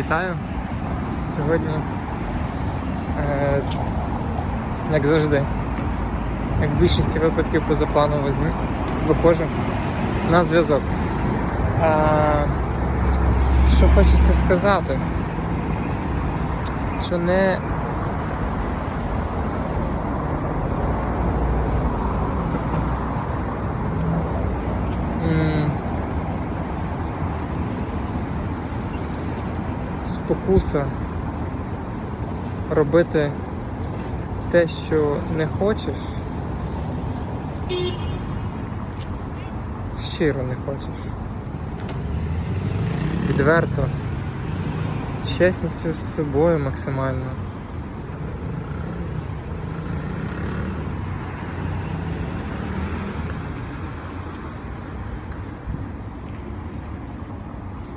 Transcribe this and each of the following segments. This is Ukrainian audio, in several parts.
Вітаю! Сьогодні, е, як завжди, як в більшості випадків позапланово виходжу на зв'язок. Е, що хочеться сказати? Що не. Спокуса робити те, що не хочеш, щиро не хочеш. Відверто, з чесністю з собою максимально.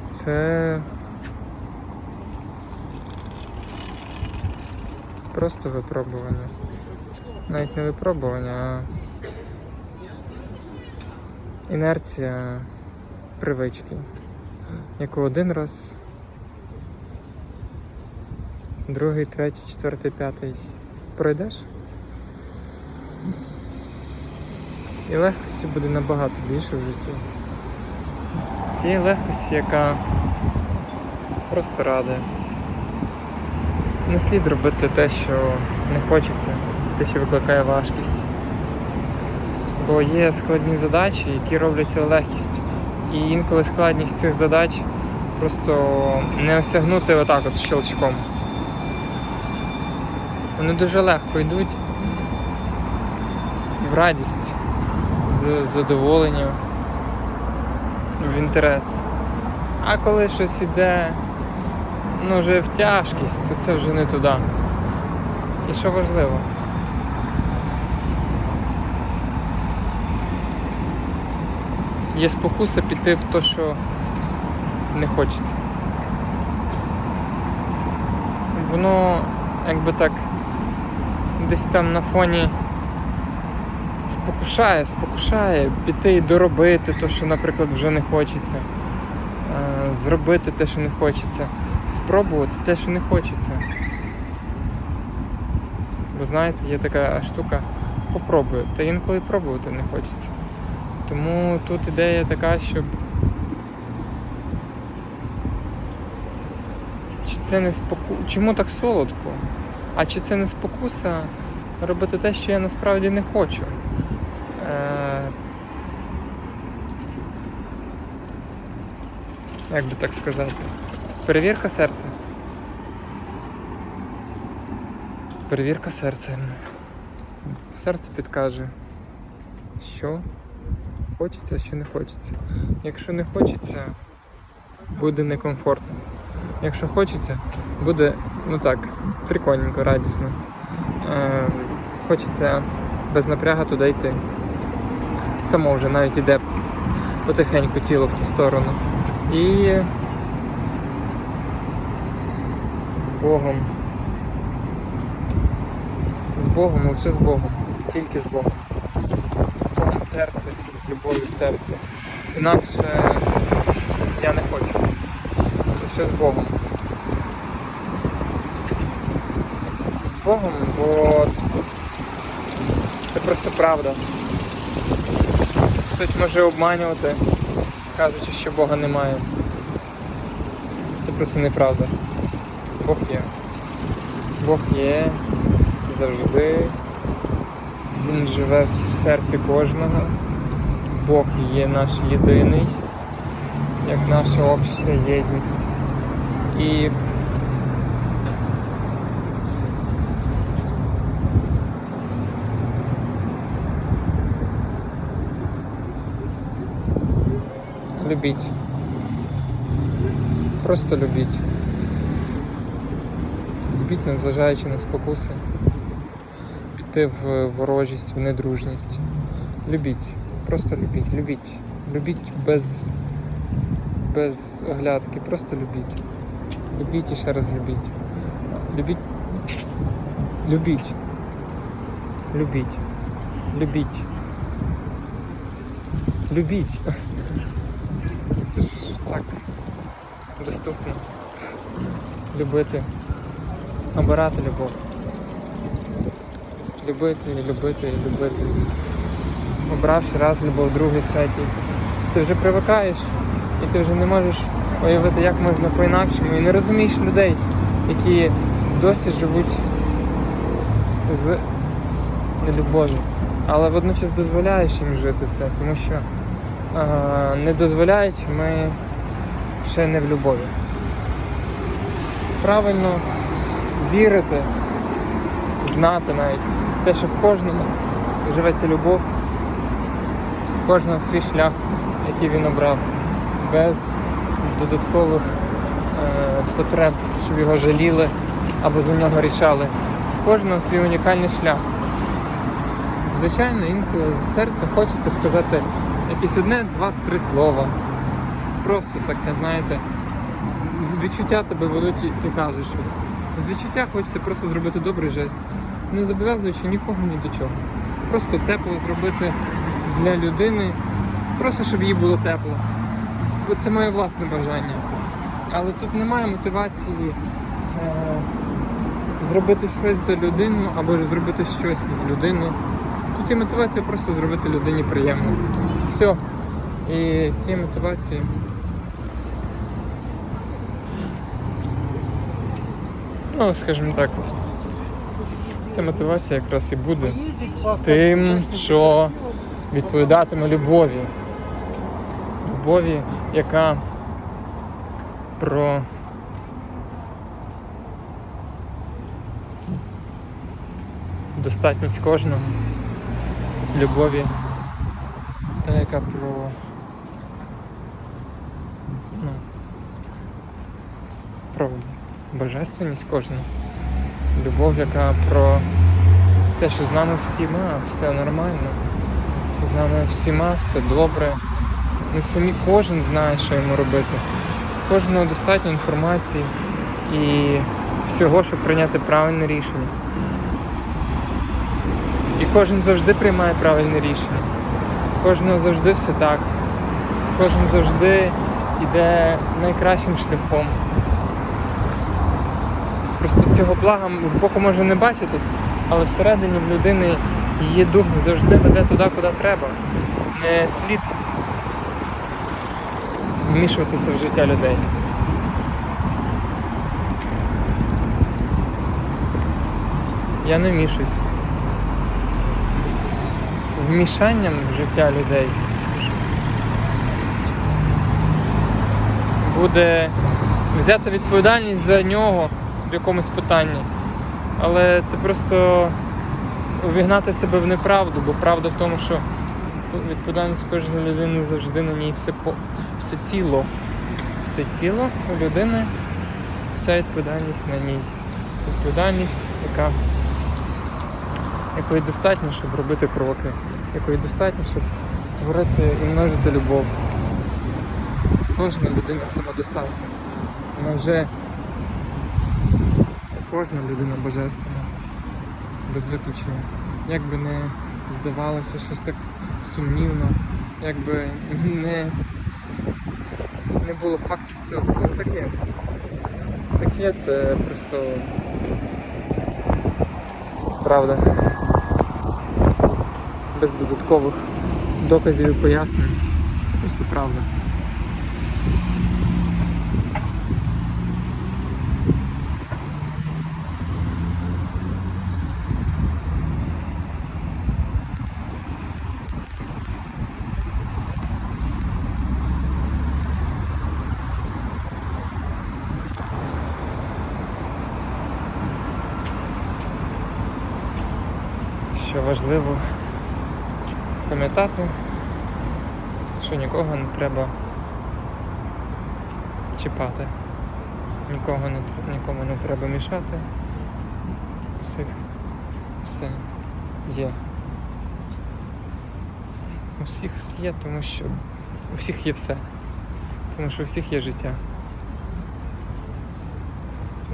Це просто випробування. Навіть не випробування, а інерція привички, яку один раз, другий, третій, четвертий, п'ятий пройдеш. І легкості буде набагато більше в житті. Тієї легкості, яка просто радує. Не слід робити те, що не хочеться, те, що викликає важкість. Бо є складні задачі, які робляться легкістю. І інколи складність цих задач просто не осягнути отак от щелчком. Вони дуже легко йдуть в радість, в задоволення, в інтерес. А коли щось іде ну, вже в тяжкість, то це вже не туди. І що важливо? Є спокуса піти в те, що не хочеться. Воно якби так десь там на фоні спокушає, спокушає піти і доробити те, що, наприклад, вже не хочеться. Е, Зробити те, що не хочеться, спробувати те, що не хочеться. Бо знаєте, є така штука попробую, та інколи пробувати не хочеться. Тому тут ідея така, щоб чи це не споку... Чому так солодко? А чи це не спокуса робити те, що я насправді не хочу? Е... Як би так сказати? Перевірка серця. Перевірка серця. Серце підкаже, що хочеться, що не хочеться. Якщо не хочеться, буде некомфортно. Якщо хочеться, буде, ну так, прикольненько, радісно. Е, хочеться без напряга туди йти. Само вже навіть іде потихеньку тіло в ту сторону. І з Богом. З Богом, лише з Богом. Тільки з Богом. З Богом в серці, з любов'ю в серці. Інакше я не хочу. Лише з Богом. З Богом, бо це просто правда. Хтось може обманювати, кажучи, що Бога немає. Це просто неправда. Бог є. Бог є завжди. Він живе в серці кожного. Бог є наш єдиний, як наша обща єдність. І любіть. Просто любіть. Любіть, незважаючи на спокуси. Піти в ворожість, в недружність. Любіть. Просто любіть, любіть. Любіть без, без оглядки. Просто любіть. Любіть і ще раз любіть. Любіть. Любіть. Любіть. Любіть. Любіть. Це ж так доступно. любити, обирати любов. Любити любити любити. Обравши раз любов, другий, третій. Ти вже привикаєш і ти вже не можеш уявити, як можна по-інакшому. І не розумієш людей, які досі живуть з нелюбов'ю. Але водночас дозволяєш їм жити це, тому що е, не дозволяючи, ми ще не в любові. Правильно вірити, знати навіть те, що в кожному живеться любов, в кожного свій шлях, який він обрав, без додаткових е, потреб, щоб його жаліли або за нього рішали. В кожного свій унікальний шлях. Звичайно, інколи з серця хочеться сказати якесь одне, два, три слова. Просто таке, знаєте, відчуття тебе ведуть і ти кажеш щось. З відчуття хочеться просто зробити добрий жест, не зобов'язуючи нікого ні до чого. Просто тепло зробити для людини, просто щоб їй було тепло. Бо це моє власне бажання. Але тут немає мотивації е, зробити щось за людину або ж зробити щось з людини. Тут є мотивація просто зробити людині приємно. Все. І ці мотивації. Ну, скажімо так, ця мотивація якраз і буде тим, що відповідатиме любові. Любові, яка про достатність кожного. Любові, та яка про ну, про божественність кожного. Любов, яка про те, що з нами всіма все нормально, з нами всіма все добре. Ми самі кожен знає, що йому робити. Кожного достатньо інформації і всього, щоб прийняти правильне рішення. І кожен завжди приймає правильне рішення. Кожного завжди все так. Кожен завжди йде найкращим шляхом. Цього блага з боку може не бачитись, але всередині в людини її дух завжди веде туди, куди треба. Не слід вмішуватися в життя людей. Я не вмішуюсь. Вмішанням в життя людей буде взяти відповідальність за нього якомусь питанні. Але це просто увігнати себе в неправду, бо правда в тому, що відповідальність кожної людини завжди на ній все, по... все ціло. Все ціло у людини, вся відповідальність на ній. Відповідальність, яка якої достатньо, щоб робити кроки, якої достатньо, щоб творити і множити любов. Кожна людина самодостатня. Вона вже кожна людина божественна, без виключення. Як би не здавалося щось так сумнівно, як би не, не було фактів цього. Але так є. Так є, це просто правда. Без додаткових доказів і пояснень. Це просто правда. Що важливо пам'ятати, що нікого не треба чіпати, нікого не, нікому не треба мішати. Всіх все є. У всіх є, тому що у всіх є все. Тому що у всіх є життя.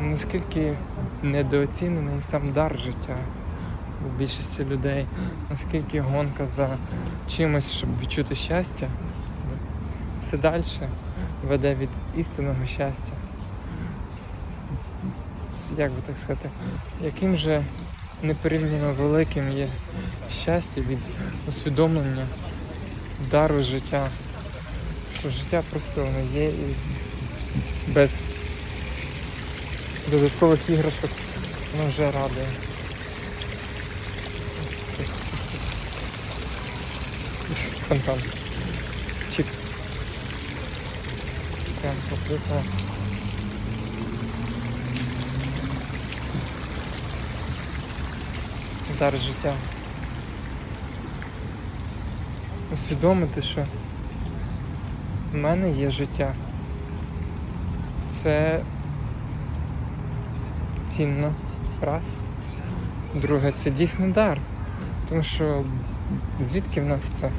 Наскільки недооцінений сам дар життя у більшості людей, наскільки гонка за чимось, щоб відчути щастя, все далі веде від істинного щастя. як би так сказати, яким же непорівняно великим є щастя від усвідомлення дару життя. Що життя просто воно є і без додаткових іграшок воно вже радує. Фонтан. Чик. Прям поплитно. Дар життя. Усвідомити, що в мене є життя. Це цінно. Раз. Друге, це дійсно дар. Тому що звідки в нас це?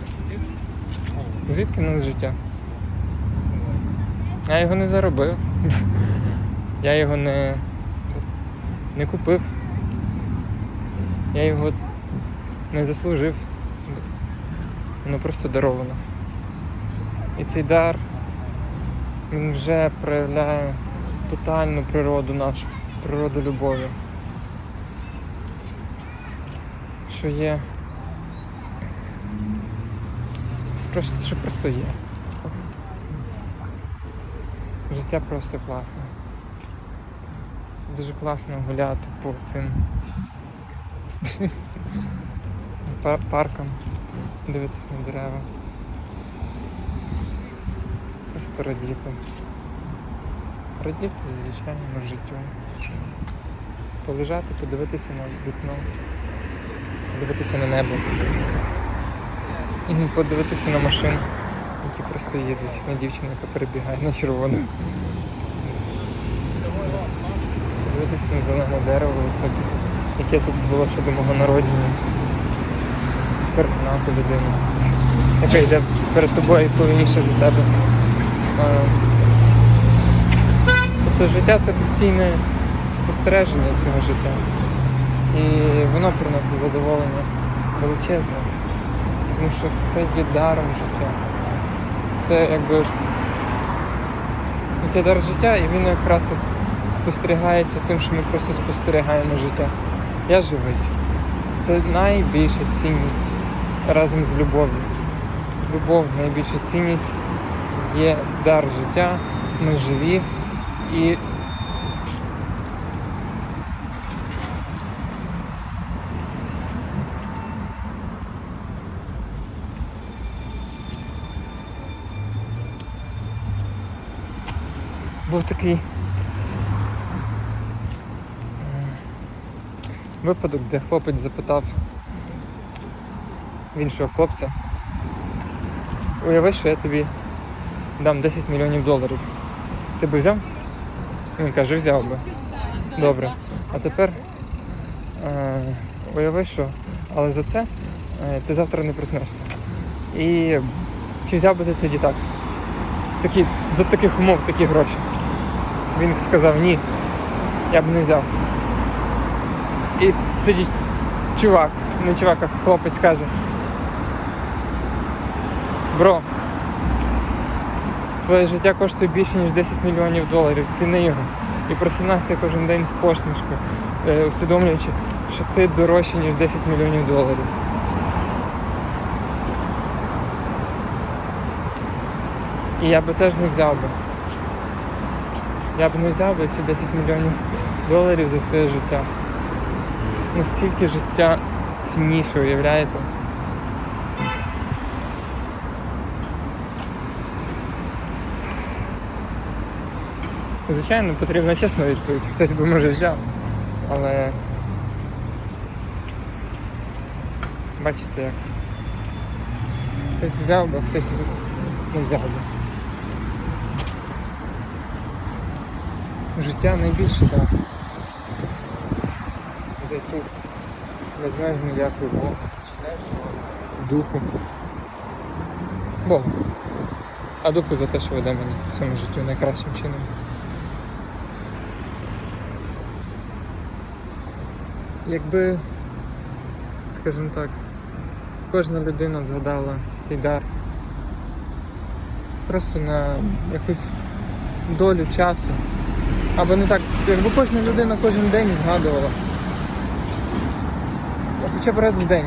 Звідки в нас життя? Я його не заробив. Я його не, не купив. Я його не заслужив. Воно просто даровано. І цей дар він вже проявляє тотальну природу нашу, природу любові. Що є. Просто, що просто є. Життя просто класне. Дуже класно гуляти по цим паркам, дивитись на дерева. Просто радіти. Радіти, звичайному життю. Полежати, подивитися на вікно, подивитися на небо. Подивитися на машини, які просто їдуть, на дівчину, яка перебігає на червону. Подивитися на зелене дерево високе, яке тут було ще до мого народження. Переконати людину, яка йде перед тобою і повільніше за тебе. Тобто життя це постійне спостереження цього життя. І воно приносить задоволення величезне. Тому що це є даром життя. Це якби це дар життя, і він якраз от спостерігається тим, що ми просто спостерігаємо життя. Я живий. Це найбільша цінність разом з любов'ю. Любов найбільша цінність є дар життя, ми живі і був такий випадок, де хлопець запитав в іншого хлопця. Уяви, що я тобі дам 10 мільйонів доларів. Ти би взяв? Він каже, взяв би. Добре. А тепер е, уяви, що. Але за це е, ти завтра не проснешся. І чи взяв би ти тоді так? Такі, за таких умов такі гроші. Він сказав ні, я б не взяв. І тоді чувак, не чувак, а хлопець каже. Бро, твоє життя коштує більше, ніж 10 мільйонів доларів. Ціни його. І просинайся кожен день з посмішкою, е, усвідомлюючи, що ти дорожче, ніж 10 мільйонів доларів. І я би теж не взяв би. Я б не взяв би ці 10 мільйонів доларів за своє життя. Настільки життя цінніше, уявляєте? Звичайно, потрібна чесна відповідь. Хтось би може взяв. Але бачите як. Хтось взяв би, хтось не- взяв би. Життя найбільше дар. За яку безмежну дякую Богу. Духу. Богу. А духу за те, що веде мене по цьому життю найкращим чином. Якби, скажімо так, кожна людина згадала цей дар просто на якусь долю часу, Або не так, якби кожна людина кожен день згадувала. Хоча б раз в день.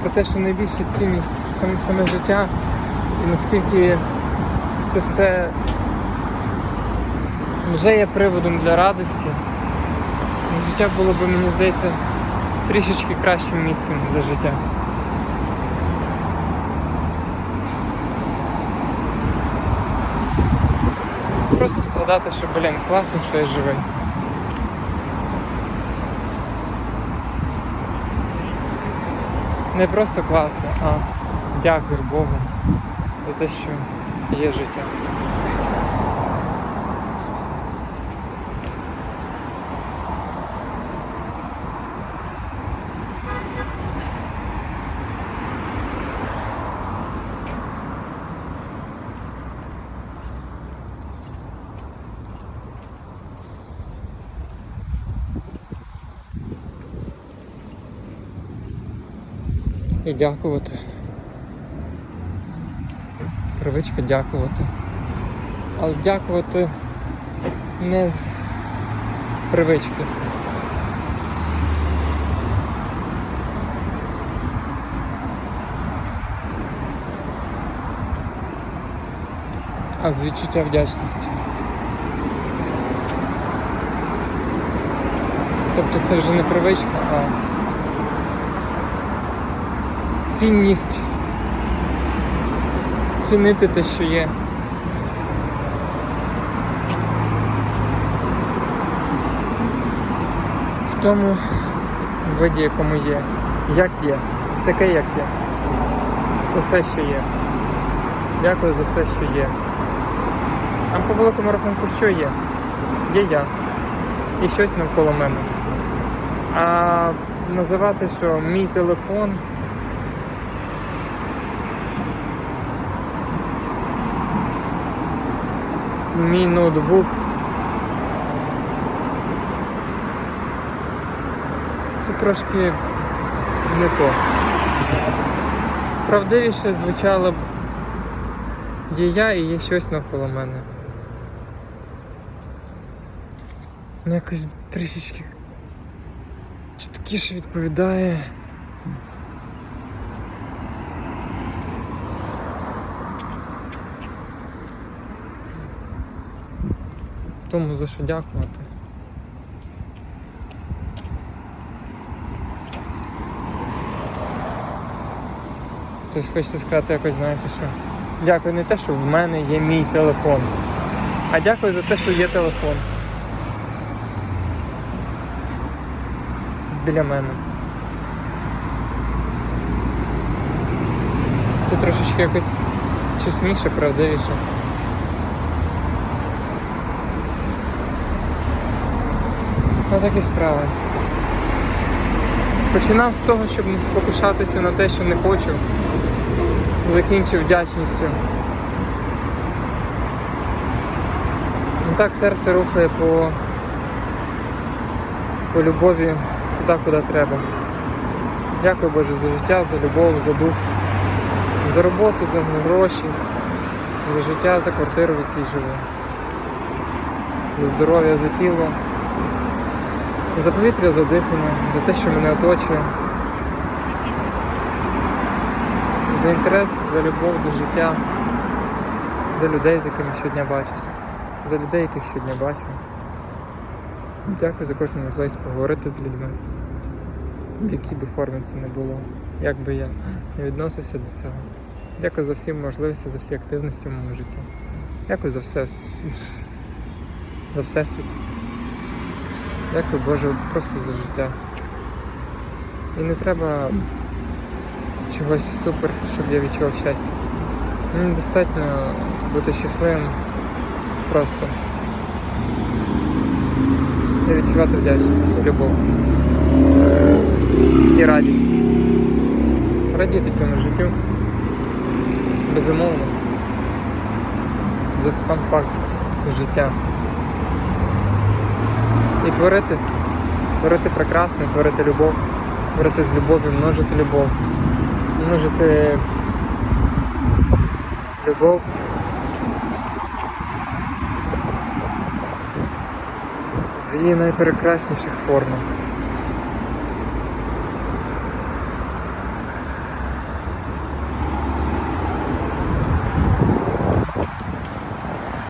Про те, що найбільша цінність сам, саме життя і наскільки це все вже є приводом для радості. Життя було б, мені здається, трішечки кращим місцем для життя. Просто згадати, що, блін, класно, що я живий. Не просто класно, а дякую Богу за те, що є життя. І дякувати. Привичка дякувати. Але дякувати не з привички. А з відчуття вдячності. Тобто це вже не привичка, а цінність цінити те, що є. В тому виді, якому є. Як є. Таке, як є. Усе, що є. Дякую за все, що є. А по великому рахунку, що є? Є я. І щось навколо мене. А називати, що мій телефон. Мій ноутбук. Це трошки не то. Правдивіше звучало б є я і є щось навколо мене. Ну якось трішечки чіткіше відповідає. Тому за що дякувати. Тобто хочеться сказати якось, знаєте, що дякую не те, що в мене є мій телефон, а дякую за те, що є телефон. Біля мене. Це трошечки якось чесніше, правдивіше. Отакі справи. Починав з того, щоб не спокушатися на те, що не хочу. Закінчив вдячністю. Ну так серце рухає по, по любові туди, куди треба. Дякую Боже за життя, за любов, за дух, за роботу, за гроші, за життя, за квартиру, в якій живу, за здоров'я, за тіло за повітря, за дихання, за те, що мене оточує, за інтерес, за любов до життя, за людей, з якими щодня бачуся, за людей, яких щодня бачу. Дякую за кожну можливість поговорити з людьми, в якій би формі це не було, як би я не відносився до цього. Дякую за всі можливості, за всі активності в моєму житті. Дякую за все за всесвіт. Дякую Боже, просто за життя. І не треба чогось супер, щоб я відчував щастя. Мені достатньо бути щасливим просто. І відчувати вдячність, любов. І радість. Радіти цьому життю. Безумовно. За сам факт життя. І творити, творити прекрасне, творити любов, творити з любов'ю, множити любов, множити любов. В її найпрекрасніших формах.